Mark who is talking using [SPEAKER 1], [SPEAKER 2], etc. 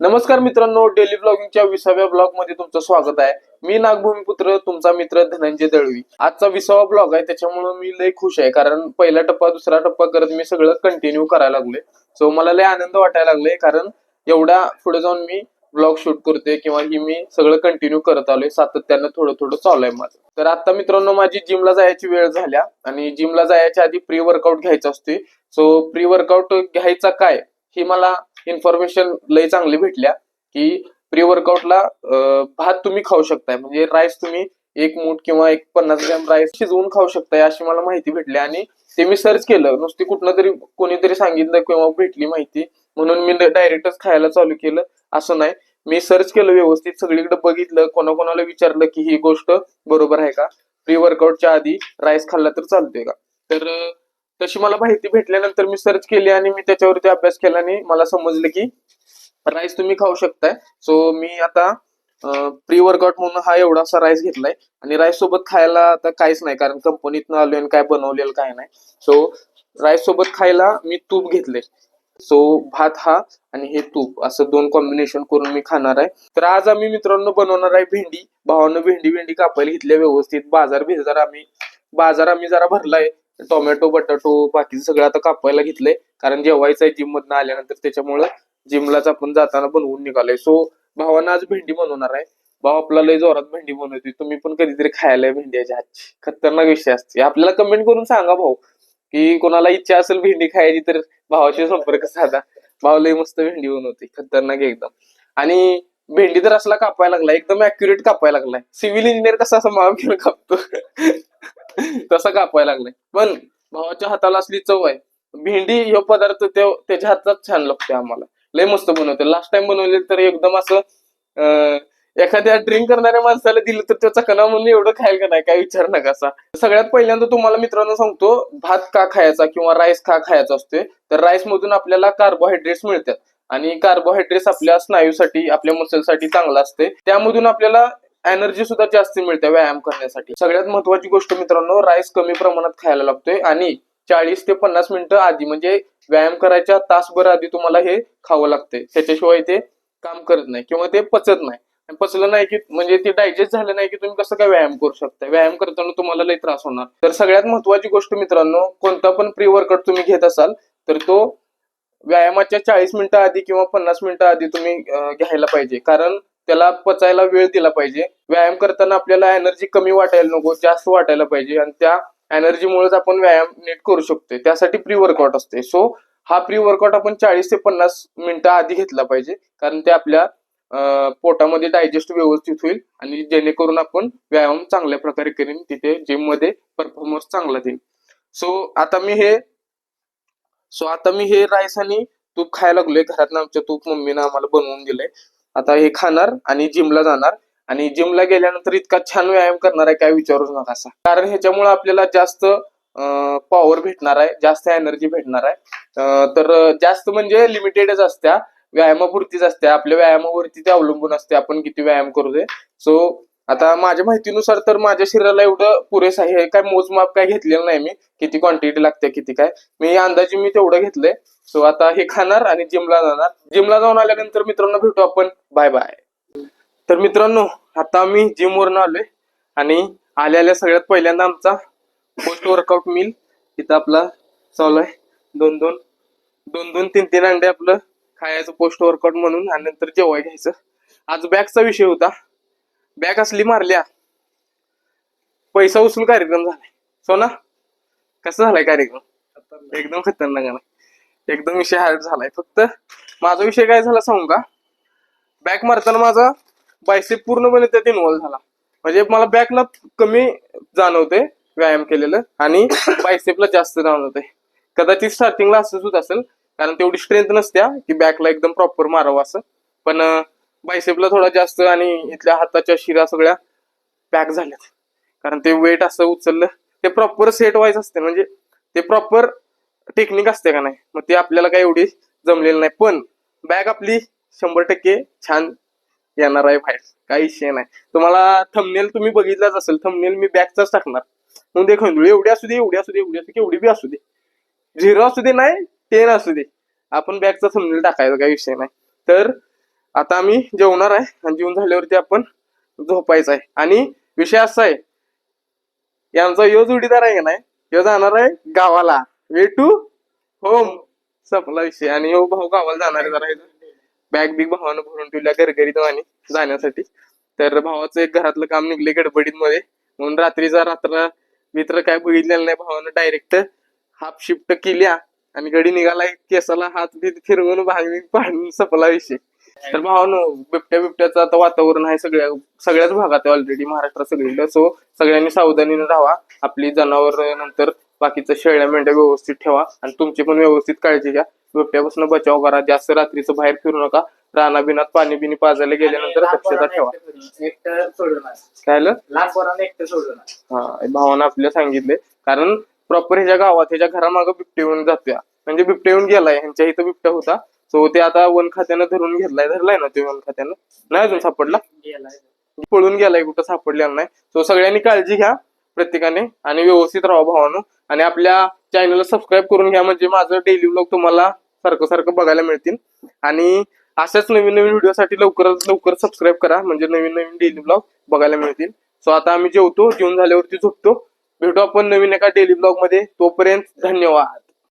[SPEAKER 1] नमस्कार मित्रांनो डेली ब्लॉगिंगच्या विसाव्या ब्लॉगमध्ये तुमचं स्वागत आहे. मी नागभूमीपुत्र तुमचा मित्र धनंजय दळवी. आजचा विसावा ब्लॉग आहे त्याच्यामुळे मी लय खुश आहे कारण पहिला टप्पा दुसरा टप्पा करत मी सगळं कंटिन्यू करायला लागले सो मला लय आनंद वाटायला लागले कारण एवढा पुढे जाऊन मी ब्लॉग शूट करते किंवा ही मी सगळं कंटिन्यू करत आलोय सातत्यानं थोडं थोडं चालू आहे माझं. तर आता मित्रांनो माझी जिमला जायची वेळ झाल्या आणि जिमला जायच्या आधी प्री वर्कआउट घ्यायचा असते सो प्री वर्कआउट घ्यायचा काय ही मला इन्फॉर्मेशन लय चांगली भेटल्या की प्री वर्कआउटला भात तुम्ही खाऊ शकताय. म्हणजे राईस तुम्ही एक मूठ किंवा एक पन्नास ग्रॅम राईस शिजवून खाऊ शकताय अशी मला माहिती भेटली. आणि ते मी सर्च केलं. नुसती कुठनं तरी कोणीतरी सांगितलं किंवा भेटली माहिती. म्हणून मी डायरेक्टच खायला चालू केलं. असं नाही. मी सर्च केलं व्यवस्थित. सगळीकडे बघितलं. कोणाकोणाला विचारलं की ही गोष्ट बरोबर आहे का? प्री वर्कआउटच्या आधी राईस खाल्ला तर चालतोय का? तर तशी मला माहिती भेटल्यानंतर मी सर्च केली आणि मी त्याच्यावरती अभ्यास केला आणि मला समजलं की राईस तुम्ही खाऊ शकताय. सो मी आता प्री वर्कआउट म्हणून हा एवढासा राईस घेतलाय. आणि राईस सोबत खायला आता काहीच नाही कारण कंपनीतनं आलोय आणि काय बनवलेलं काय नाही. सो राईस सोबत खायला मी तूप घेतले सो भात हा आणि हे तूप असं दोन कॉम्बिनेशन करून मी खाणार आहे. तर आज आम्ही मित्रांनो बनवणार आहे भेंडी भावानं भेंडी भेंडी कापायला घेतल्या व्यवस्थित. बाजार भेजार आम्ही बाजार आम्ही जरा भरलाय. टोमॅटो बटाटो बाकीचं सगळं आता कापायला घेतलंय. कारण जेवायचं आहे जिम मधनं आल्यानंतर त्याच्यामुळे जिमलाच आपण जाताना बनवून निघालोय. सो भावानं आज भेंडी बनवणार आहे. भाव आपला लय जोरात भेंडी बनवते तुम्ही पण कधीतरी खायला भेंडीच्या हातची. खतरनाक विषय असते. आपल्याला कमेंट करून सांगा भाऊ की कोणाला इच्छा असेल भेंडी खायची तर भावाशी संपर्क साधा. भाव लय मस्त भेंडी बनवते खतरनाक एकदम. आणि भेंडी तर असला कापायला लागला एकदम अॅक्युरेट कापायला लागलाय. सिव्हिल इंजिनियर कसा असं माव घेऊन कापतो? तसा कापवायला लागलाय. पण भावाच्या हाताला असली चव आहे. भेंडी हे पदार्थ त्याच्या हातात छान लागते आम्हाला. लय मस्त बनवते लास्ट टाइम बनवले तर एकदम असं एखाद्या ड्रिंक करणाऱ्या माणसाला दिलं तर त्याचा कणा म्हणून एवढं खायला का नाही? काय विचार नका असा. सगळ्यात पहिल्यांदा तुम्हाला मित्रांनो सांगतो भात का खायचा किंवा राईस का खायचा असतोय तर राईस मधून आपल्याला कार्बोहायड्रेट्स मिळतात. आणि कार्बोहायड्रेट्स आपल्या स्नायूसाठी आपल्या मसलसाठी चांगला असते त्यामधून आपल्याला एनर्जी सुद्धा जास्त मिळते व्यायाम करण्यासाठी. सगळ्यात महत्वाची गोष्ट मित्रांनो राईस कमी प्रमाणात खायला लागतोय आणि चाळीस ते पन्नास मिनिटं आधी म्हणजे व्यायाम करायच्या तासभर आधी तुम्हाला हे खावं लागतंय. त्याच्याशिवाय ते काम करत नाही किंवा ते पचत नाही. आणि पचलं नाही की म्हणजे ते डायजेस्ट झालं नाही की तुम्ही कसं काय व्यायाम करू शकता व्यायाम करताना तुम्हाला लई त्रास होणार. तर सगळ्यात महत्वाची गोष्ट मित्रांनो कोणता पण प्री वर्कआउट तुम्ही घेत असाल तर तो व्यायामाच्या चाळीस मिनिटं आधी किंवा पन्नास मिनिटं आधी तुम्ही घ्यायला पाहिजे. कारण त्याला पचायला वेळ दिला पाहिजे. व्यायाम करताना आपल्याला एनर्जी कमी वाटायला नको जास्त वाटायला पाहिजे आणि त्या एनर्जीमुळेच आपण व्यायाम नीट करू शकतो त्यासाठी प्री वर्कआउट असते. सो हा प्री वर्कआउट आपण चाळीस ते पन्नास मिनिटं आधी घेतला पाहिजे. कारण ते आपल्या पोटामध्ये डायजेस्ट व्यवस्थित होईल आणि जेणेकरून आपण व्यायाम चांगल्या प्रकारे करीन. तिथे जिममध्ये परफॉर्मन्स चांगला देईल सो आता मी हे सो आता मी हे राईस आणि तूप खायला लागलोय. घरात आमच्या तूप मम्मीनं आम्हाला बनवून दिलंय. आता हे खाणार आणि जिमला जाणार. आणि जिमला गेल्यानंतर इतका छान व्यायाम करणार आहे काय विचारूच नका असा. कारण ह्याच्यामुळे आपल्याला जास्त पॉवर भेटणार आहे जास्त एनर्जी भेटणार आहे. तर जास्त म्हणजे लिमिटेडच असत्या व्यायामापुरतीच असते आपल्या व्यायामावरती ते अवलंबून असते आपण किती व्यायाम करू दे सो आता माझ्या माहितीनुसार तर माझ्या शरीराला एवढं पुरेस आहे काय मोजमाप काय घेतलेलं नाही मी. किती क्वांटिटी लागते किती काय. मी अंदाजे मी तेवढं घेतलंय. सो आता हे खाणार आणि जिमला जाणार. जिमला जाऊन आल्यानंतर मित्रांनो भेटू आपण. बाय बाय तर मित्रांनो आता आम्ही जिम वरून आलोय. आणि आल्या आल्या सगळ्यात पहिल्यांदा आमचा पोस्ट वर्कआउट मिल इथं आपला चालू आहे. दोन दोन दोन दोन तीन तीन अंडे आपलं खायचं पोस्ट वर्कआउट म्हणून. आणि नंतर जेवाय घ्यायचं. आज बॅगचा विषय होता. बॅग असली मारल्या. पैसा उचलून कार्यक्रम झालाय. सोना कसा झालाय कार्यक्रम? एकदम खतरनाक आहे. एकदम विषय हार्ड झालाय. फक्त माझा विषय काय झाला सांगू का? बॅक मारताना माझा बायसेप पूर्णपणे त्यात इन्वॉल्व्ह झाला. म्हणजे मला बॅकला कमी जाणवते व्यायाम केलेलं आणि बायसेपला जास्त जाणवते. कदाचित स्टार्टिंगला असंच होत असेल कारण तेवढी स्ट्रेंथ नसत्या की बॅकला एकदम प्रॉपर मारावं असं. पण बायसेपला थोडा जास्त आणि इथल्या हाताच्या शिरा सगळ्या पॅक झाल्यात. कारण ते वेट असं उचललं ते प्रॉपर सेट व्हायचं असते. म्हणजे ते प्रॉपर टेक्निक असते का नाही? मग ते आपल्याला काही एवढी जमलेलं नाही. पण बॅग आपली शंभर टक्के छान येणार आहे बाहेर. काही विषय नाही. तुम्हाला थंबनेल तुम्ही बघितलाच असेल. थंबनेल मी बॅगचाच टाकणार. मग देखून एवढी असू दे एवढी असू दे एवढी असू दे एवढी बी असू दे. झिरो असू दे नाही टेन असू दे. आपण बॅगचा थंबनेल टाकायचा काही विषय नाही. तर आता आम्ही जेवणार आहे आणि जेवण झाल्यावरती आपण झोपायचं आहे. आणि विषय असा आहे यांचा यो जोडीदार आहे का नाही? यो जाणार आहे गावाला. वे टू होम संपला विषय. आणि हो भाऊ गावाला जाणार आहे जरा बॅग बिग भावानं भरून ठेवल्या घरघरीत आणि जाण्यासाठी. तर भावाचं एक घरातलं काम निघले गडबडीत मध्ये म्हणून रात्रीचा रात्र मित्र काय बघितलेलं नाही भावानं. डायरेक्ट हाफ शिफ्ट केल्या आणि गडी निघाला केसाला हात फिरवून भांगून पाडून संपला विषय. तर भावानो बिबट्या बिबट्याचं आता वातावरण आहे सगळ्या सगळ्याच भागात ऑलरेडी महाराष्ट्रात सगळीकडे. सो सगळ्यांनी सावधानीने राहा. आपली जनावर नंतर बाकीचं शेळ्या मेंढ्या व्यवस्थित ठेवा. आणि तुमची पण व्यवस्थित काळजी घ्या. बिबट्यापासून बचाव करा. जास्त रात्रीचं बाहेर फिरू नका. राना बिनात पाणी बिनी पाजायला गेल्यानंतर दक्षता ठेवा. काय हा भावानं आपल्याला सांगितले कारण प्रॉपर ह्याच्या गावात ह्याच्या घरामागं बिबटे येऊन जात्या. म्हणजे बिबटे येऊन गेलाय. ह्यांच्या इथं बिबट्या होता. सो ते आता वन खात्यानं धरून घेतलाय धरलाय ना ते वन खात्यानं? नाही अजून सापडला? पळून गेलाय कुठं सापडलेला नाही. सो सगळ्यांनी काळजी घ्या प्रत्येकाने आणि व्यवस्थित राहा भावानं. आणि आपल्या चॅनलला सबस्क्राईब करून घ्या म्हणजे माझं डेली ब्लॉग तुम्हाला सारखं सारखं बघायला मिळतील. आणि अशाच नवीन नवीन व्हिडिओसाठी लवकरात लवकर सबस्क्राईब करा म्हणजे नवीन नवीन डेली ब्लॉग बघायला मिळतील. सो आता आम्ही जेवतो जेवण झाल्यावरती झोपतो. भेटू आपण नवीन एका डेली ब्लॉगमध्ये. तोपर्यंत धन्यवाद.